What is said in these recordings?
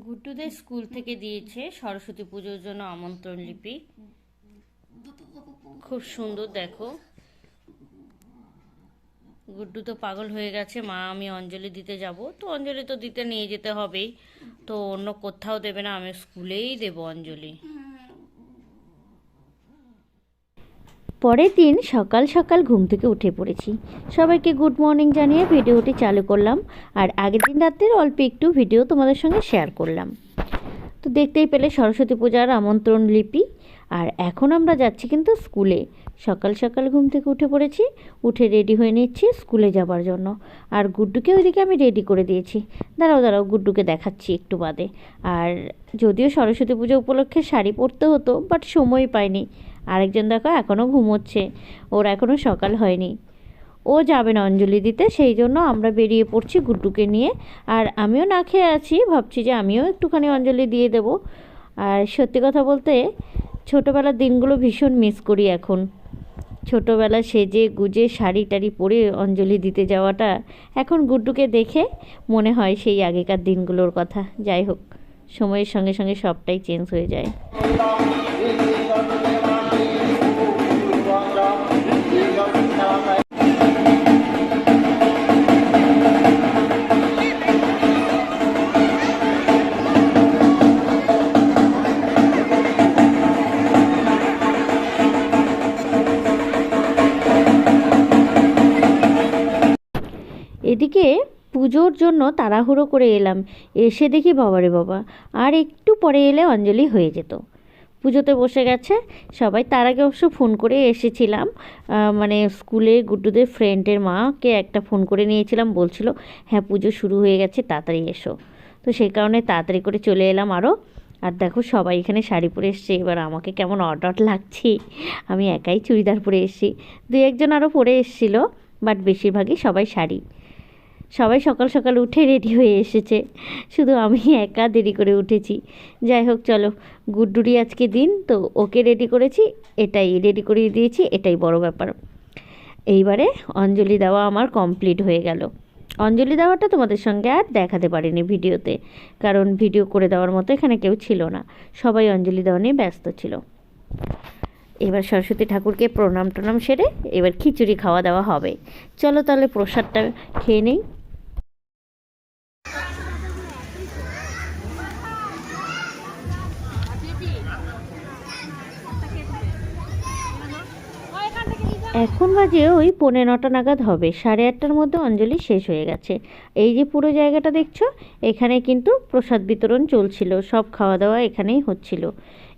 গুড্ডুদের school থেকে দিয়েছে সরস্বতী পুজোর জন্য আমন্ত্রণ লিপি। খুব সুন্দর, দেখো। গুড্ডু তো পাগল হয়ে গেছে, মা, আমি অঞ্জলি দিতে যাব। তো অঞ্জলি তো দিতে নিয়ে যেতে হবেই। তো অন্য কোথাও দেবে না, আমি স্কুলেই দেব অঞ্জলি। পরের দিন সকাল সকাল ঘুম থেকে উঠে পড়েছি। সবাইকে গুড মর্নিং জানিয়ে ভিডিওটি চালু করলাম। আর আগের দিন রাতের অল্প একটু ভিডিও তোমাদের সঙ্গে শেয়ার করলাম। তো দেখতেই পেলে সরস্বতী পূজার আমন্ত্রণ লিপি। আর এখন আমরা যাচ্ছি কিন্তু স্কুলে। সকাল সকাল ঘুম থেকে উঠে পড়েছি। উঠে রেডি হয়ে নিচ্ছি স্কুলে যাবার জন্য। আর গুড্ডুকে ওইদিকে আমি রেডি করে দিয়েছি। দাঁড়াও দাঁড়াও, গুড্ডুকে দেখাচ্ছি একটু বাদে। আর যদিও সরস্বতী পুজো উপলক্ষে শাড়ি পরতে হতো বাট সময় পাইনি। আরেকজন দেখো এখনও ঘুমোচ্ছে। ওর এখনও সকাল হয়নি। ও যাবে না অঞ্জলি দিতে, সেই জন্য আমরা বেরিয়ে পড়ছি গুড্ডুকে নিয়ে। আর আমিও না খেয়ে আছি, ভাবছি যে আমিও একটুখানি অঞ্জলি দিয়ে দেব। আর সত্যি কথা বলতে, ছোটোবেলার দিনগুলো ভীষণ মিস করি এখন। ছোটোবেলা সেজে গুজে শাড়ি টাড়ি পরে অঞ্জলি দিতে যাওয়াটা এখন গুড্ডুকে দেখে মনে হয় সেই আগেকার দিনগুলোর কথা। যাই হোক, সময়ের সঙ্গে সঙ্গে সবটাই চেঞ্জ হয়ে যায়। পুজোর জন্য তাড়াহুড়ো করে এলাম। এসে দেখি বাবারে বাবা, আর একটু পরে এলে অঞ্জলি হয়ে যেত। পুজোতে বসে গেছে, সবাই তার আগে অবশ্য ফোন করে এসেছিলাম। মানে স্কুলে গুড্ডুদের ফ্রেন্ডের মাকে একটা ফোন করে নিয়েছিলাম, বলছিল হ্যাঁ পুজো শুরু হয়ে গেছে, তাড়াতাড়ি এসো। তো সেই কারণে তাড়াতাড়ি করে চলে এলাম আরও আর দেখো, সবাই এখানে শাড়ি পরে এসছে, এবার আমাকে কেমন অড অড লাগছে। আমি একাই চুড়িদার পরে এসেছি। দু একজন আরও পরে এসেছিল, বাট বেশিরভাগই সবাই শাড়ি। সবাই সকাল সকাল উঠে রেডি হয়ে এসেছে। শুধু আমি একা দেরি করে উঠেছি। যাই হোক, চলো। গুড্ডুরি আজকে দিন, তো ওকে রেডি করেছি, এটাই রেডি করিয়ে দিয়েছি, এটাই বড় ব্যাপার। এইবারে অঞ্জলি দেওয়া আমার কমপ্লিট হয়ে গেল। অঞ্জলি দেওয়াটা তোমাদের সঙ্গে আর দেখাতে পারিনি ভিডিওতে, কারণ ভিডিও করে দেওয়ার মতো এখানে কেউ ছিল না। সবাই অঞ্জলি দেওয়া নিয়ে ব্যস্ত ছিল। এবার সরস্বতী ঠাকুরকে প্রণাম টনাম সেরে এবার খিচুড়ি খাওয়া দাওয়া হবে। চলো তাহলে প্রসাদটা খেয়ে নেই। এখন বাজে ওই পৌনে নটা নাগাদ হবে, সাড়ে আটটার মধ্যে অঞ্জলি শেষ হয়ে গেছে। এই যে পুরো জায়গাটা দেখছ, এখানে কিন্তু প্রসাদ বিতরণ চলছিল, সব খাওয়া দাওয়া এখানেই হচ্ছিল।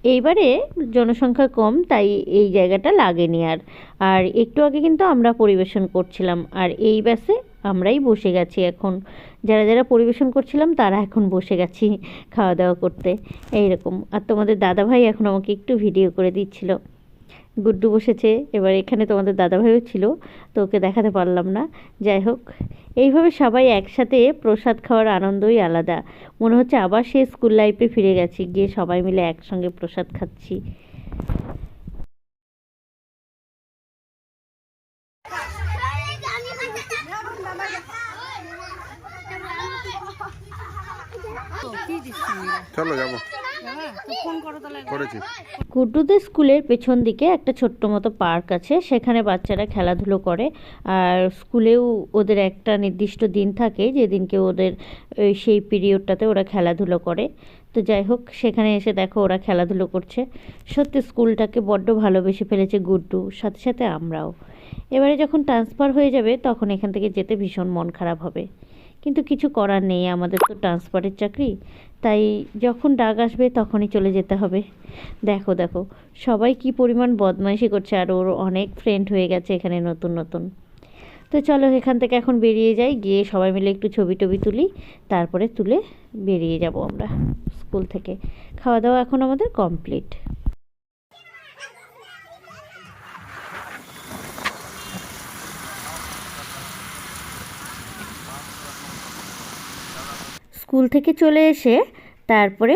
এইবারে জনসংখ্যা কম, তাই এই জায়গাটা লাগেনি আর। আর একটু আগে কিন্তু আমরা পরিবেশন করছিলাম, আর এই ব্যাসে আমরাই বসে গেছি এখন। যারা যারা পরিবেশন করছিলাম, তারা এখন বসে গেছি খাওয়া দাওয়া করতে। এইরকম। আর তোমাদের দাদাভাই এখন আমাকে একটু ভিডিও করে দিচ্ছিল। গুড্ডু বসেছে। এবার এখানে তোমাদের দাদাভাইও ছিল, তো ওকে দেখাতে পারলাম না। যাই হোক, এইভাবে সবাই একসাথে প্রসাদ খাওয়ার আনন্দই আলাদা। মনে হচ্ছে আবার সে স্কুল লাইফে ফিরে গেছি, গিয়ে সবাই মিলে একসঙ্গে প্রসাদ খাচ্ছি। চলো, যাব। গুড্ডুদের স্কুলের পেছন দিকে একটা ছোট্ট মতো পার্ক আছে, সেখানে বাচ্চারা খেলাধুলো করে। আর স্কুলেও ওদের একটা নির্দিষ্ট দিন থাকে, যেদিনকে ওদের সেই পিরিয়ডটাতে ওরা খেলাধুলো করে। তো যাই হোক, সেখানে এসে দেখো ওরা খেলাধুলো করছে। সত্যি স্কুলটাকে বড্ড ভালোবেসে ফেলেছে গুড্ডু, সাথে সাথে আমরাও। এবারে যখন ট্রান্সফার হয়ে যাবে, তখন এখান থেকে যেতে ভীষণ মন খারাপ হবে। কিন্তু কিছু করার নেই, আমাদের তো ট্রান্সফারের চাকরি। তাই যখন ডাক আসবে তখনই চলে যেতে হবে। দেখো দেখো, সবাই কি পরিমাণ বদমাইশি করছে আর ওর অনেক ফ্রেন্ড হয়ে গেছে এখানে নতুন নতুন। তো চলো এখান থেকে এখন বেরিয়ে যাই, গিয়ে সবাই মিলে একটু ছবি টবি তুলি, তারপরে তুলে বেরিয়ে যাব আমরা স্কুল থেকে। খাওয়া দাওয়া এখন আমাদের কমপ্লিট স্কুল থেকে চলে এসে তারপরে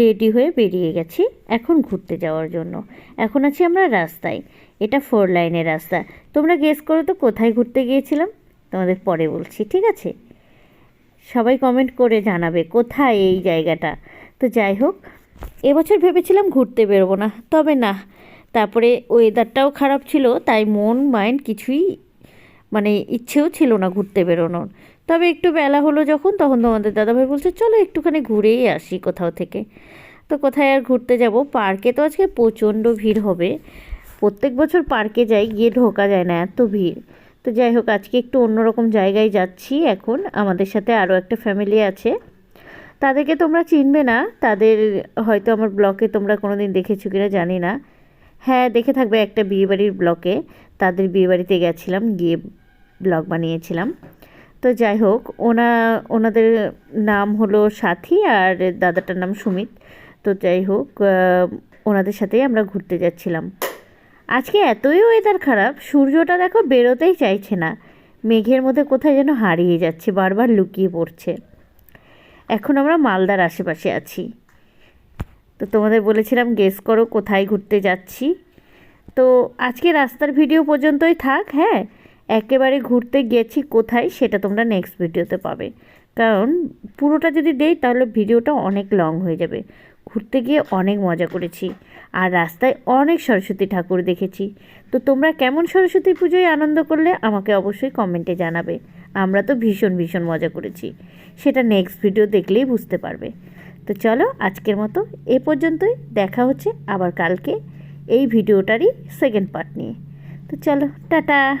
রেডি হয়ে বেরিয়ে গেছি এখন ঘুরতে যাওয়ার জন্য। এখন আছি আমরা রাস্তায়। এটা ফোর লাইনের রাস্তা। তোমরা গেস করো তো কোথায় ঘুরতে গিয়েছিলাম? তোমাদের পরে বলছি, ঠিক আছে? সবাই কমেন্ট করে জানাবে কোথায় এই জায়গাটা। তো যাই হোক, এবছর ভেবেছিলাম ঘুরতে বেরোবো না, তবে না। তারপরে ওয়েদারটাও খারাপ ছিল, তাই মন মাইন্ড কিছুই মানে ইচ্ছেও ছিল না ঘুরতে বেরোনোর। তবে একটু বেলা হলো যখন, তখন তোমাদের দাদাভাই বলছে, চলো একটুখানি ঘুরেই আসি কোথাও থেকে। তো কোথায় আর ঘুরতে যাব? পার্কে তো আজকে প্রচণ্ড ভিড় হবে। প্রত্যেক বছর পার্কে যাই, গিয়ে ঢোকা যায় না, এত ভিড়। তো যাই হোক, আজকে একটু অন্যরকম জায়গায় যাচ্ছি এখন। আমাদের সাথে আরও একটা ফ্যামিলি আছে। তাদেরকে তোমরা চিনবে না। তাদের হয়তো আমার ব্লকে তোমরা কোনো দিন দেখেছ কিনা জানি না। হ্যাঁ দেখে থাকবে একটা বিয়েবাড়ির ব্লকে। তাদের বিয়েবাড়িতে গেছিলাম, গিয়ে ব্লগ বানিয়েছিলাম। তো যাই হোক, ওনা, ওনাদের নাম হলো সাথী আর দাদাটার নাম সুমিত। তো যাই হোক ওনাদের সাথেই আমরা ঘুরতে যাচ্ছিলাম। আজকে এতই ওয়েদার খারাপ, সূর্যটা দেখো বেরোতেই চাইছে না। মেঘের মধ্যে কোথায় যেন হারিয়ে যাচ্ছে, বারবার লুকিয়ে পড়ছে। এখন আমরা মালদার আশেপাশে আছি। তো তোমাদের বলেছিলাম গেস করো কোথায় ঘুরতে যাচ্ছি। তো আজকে রাস্তার ভিডিও পর্যন্তই থাক হ্যাঁ? একেবারে ঘুরতে গেছি কোথায় সেটা তোমরা নেক্সট ভিডিওতে পাবে। কারণ পুরোটা যদি দেই তাহলে ভিডিওটা অনেক লং হয়ে যাবে। ঘুরতে গিয়ে অনেক মজা করেছি। আর রাস্তায় অনেক সরস্বতী ঠাকুর দেখেছি। তো তোমরা কেমন সরস্বতী পুজোয় আনন্দ করলে আমাকে অবশ্যই কমেন্টে জানাবে। আমরা তো ভীষণ ভীষণ মজা করেছি। সেটা নেক্সট ভিডিও দেখলেই বুঝতে পারবে। তো চলো আজকের মতো এ পর্যন্তই। দেখা হচ্ছে আবার কালকে এই ভিডিওটারই সেকেন্ড পার্ট নিয়ে। তো চলো, টাটা!